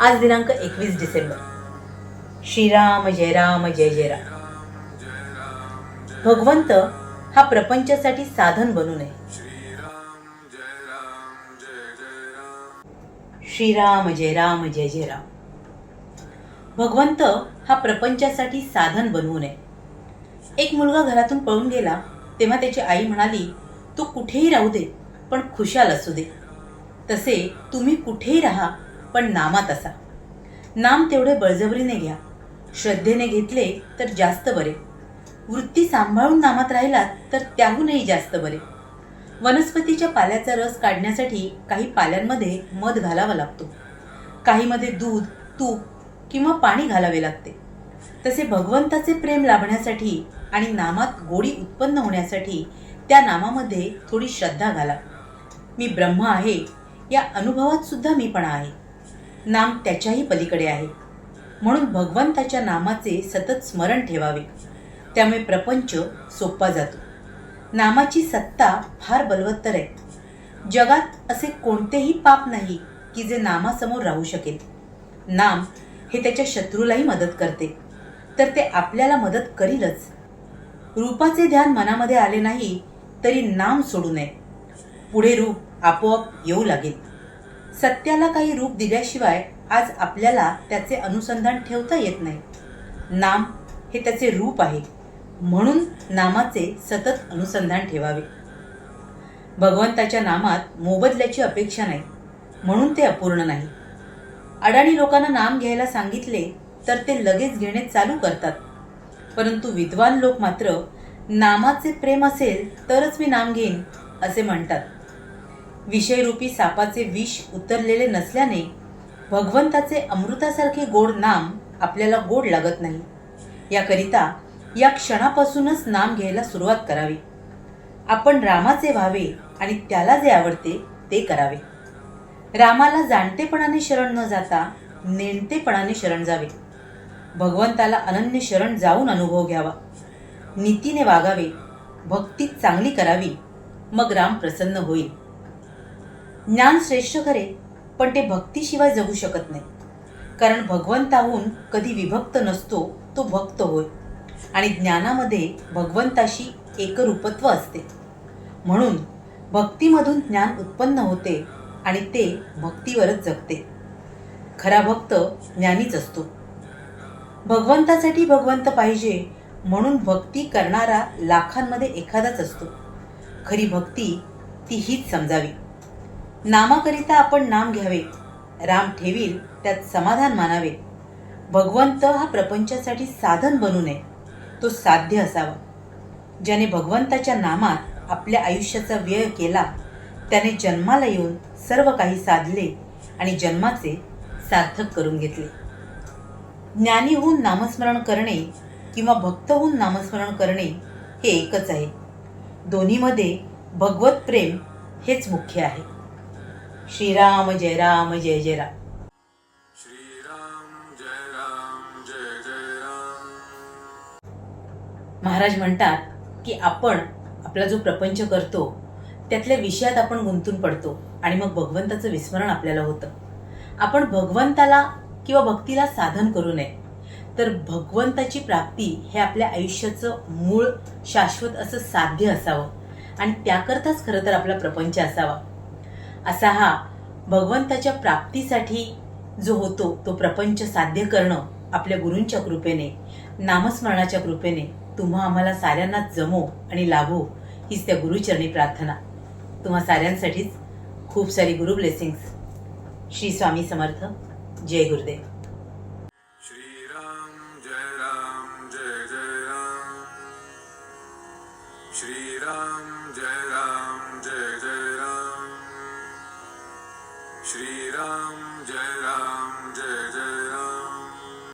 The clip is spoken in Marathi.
आज दिनांक एकवीस डिसेंबर. श्रीराम जय राम जय जय राम. भगवंत हा प्रपंचासाठी साधन बनू नये. श्रीराम जय राम जय जय राम. श्रीराम जय राम जय जय राम भगवंत हा प्रपंचासाठी साधन बनवू नये. एक मुलगा घरातून पळून गेला तेव्हा त्याची आई म्हणाली तू कुठेही राहू दे पण खुशाल असू दे. तसे तुम्ही कुठेही राहा पण नामात असा. नाम तेवढे बळजबरीने घ्या. श्रद्धेने घेतले तर जास्त बरे. वृत्ती सांभाळून नामात राहिलात तर त्याहूनही जास्त बरे. वनस्पतीच्या पाल्याचा रस काढण्यासाठी काही पाल्यांमध्ये मध घालावा लागतो. काहीमध्ये दूध तूप किंवा पाणी घालावे लागते. तसे भगवंताचे प्रेम लाभण्यासाठी आणि नामात गोडी उत्पन्न होण्यासाठी त्या नामामध्ये थोडी श्रद्धा घाला. मी ब्रह्म आहे. या अनुभवात सुद्धा मीपणा आहे. नाम त्याच्याही पलीकडे आहे. म्हणून भगवंताच्या नामाचे सतत स्मरण ठेवावे. त्यामुळे प्रपंच सोपा जातो. नामाची सत्ता फार बलवत्तर आहे. जगात असे कोणतेही पाप नाही की जे नामासमोर राहू शकेल. नाम हे त्याच्या शत्रूलाही मदत करते. तर ते आपल्याला मदत करीलच. रूपाचे ध्यान मनामध्ये आले नाही तरी नाम सोडू नये. पुढे रूप आपोआप येऊ लागेल. सत्याला काही रूप दिल्याशिवाय आज आपल्याला त्याचे अनुसंधान ठेवता येत नाही. नाम हे त्याचे रूप आहे. म्हणून नामाचे सतत अनुसंधान ठेवावे. भगवंताच्या नामात मोबदल्याची अपेक्षा नाही. म्हणून ते अपूर्ण नाही. अडाणी लोकांना नाम घ्यायला सांगितले तर ते लगेच घेणे चालू करतात. परंतु विद्वान लोक मात्र नामाचे प्रेम असेल तरच मी नाम घेईन असे म्हणतात. विषयरूपी सापाचे विष उतरलेले नसल्याने भगवंताचे अमृतासारखे गोड नाम आपल्याला गोड लागत नाही. याकरिता या क्षणापासूनच नाम घ्यायला सुरुवात करावी. आपण रामाचे व्हावे आणि त्याला जे आवडते ते करावे. रामाला जाणतेपणाने शरण न जाता नेणतेपणाने शरण जावे. भगवंताला अनन्य शरण जाऊन अनुभव घ्यावा. नीतीने वागावे. भक्ती चांगली करावी. मग राम प्रसन्न होईल. ज्ञान श्रेष्ठ खरे पण ते भक्तीशिवाय जगू शकत नाही. कारण भगवंताहून कधी विभक्त नसतो तो भक्त होय. आणि ज्ञानामध्ये भगवंताशी एकरूपत्व असते. म्हणून भक्तीमधून ज्ञान उत्पन्न होते आणि ते भक्तीवरच जगते. खरा भक्त ज्ञानीच असतो. भगवंतासाठी भगवंत पाहिजे म्हणून भक्ती करणारा लाखांमध्ये एखादाच असतो. खरी भक्ती ती हीच समजावी. नामाकरिता आपण नाम घ्यावे. राम ठेवील त्यात समाधान मानावे. भगवंत हा प्रपंचासाठी साधन बनू नये. तो साध्य असावा. ज्याने भगवंताच्या नामात आपल्या आयुष्याचा व्यय केला त्याने जन्माला येऊन सर्व काही साधले आणि जन्माचे सार्थक करून घेतले. ज्ञानी होऊन नामस्मरण करणे किंवा भक्त होऊन नामस्मरण करणे हे एकच आहे. दोन्हीमध्ये भगवत प्रेम हेच मुख्य आहे. श्रीराम जय राम जय जय राम. श्रीराम जय राम जय जय राम. महाराज म्हणतात की आपण आपला जो प्रपंच करतो त्यातल्या विषयात आपण गुंतून पडतो आणि मग भगवंताचं विस्मरण आपल्याला होतं. आपण भगवंताला किंवा भक्तीला साधन करू नये तर भगवंताची प्राप्ती हे आपल्या आयुष्याचं मूळ शाश्वत असं साध्य असावं आणि त्याकरताच खरं तर आपला प्रपंच असावा. असा हा भगवंताच्या प्राप्तीसाठी जो होतो तो प्रपंच साध्य करणं आपल्या गुरूंच्या कृपेने नामस्मरणाच्या कृपेने तुम्हा आम्हाला साऱ्यांना जमो आणि लाभो हीच त्या गुरुचरणी प्रार्थना. तुम्हा साऱ्यांसाठीच खूप सारी गुरु ब्लेसिंग्स श्री स्वामी समर्थ. जय गुरुदेव. श्रीराम जय राम जय जय राम. श्रीराम जय राम राम. श्रीराम जय राम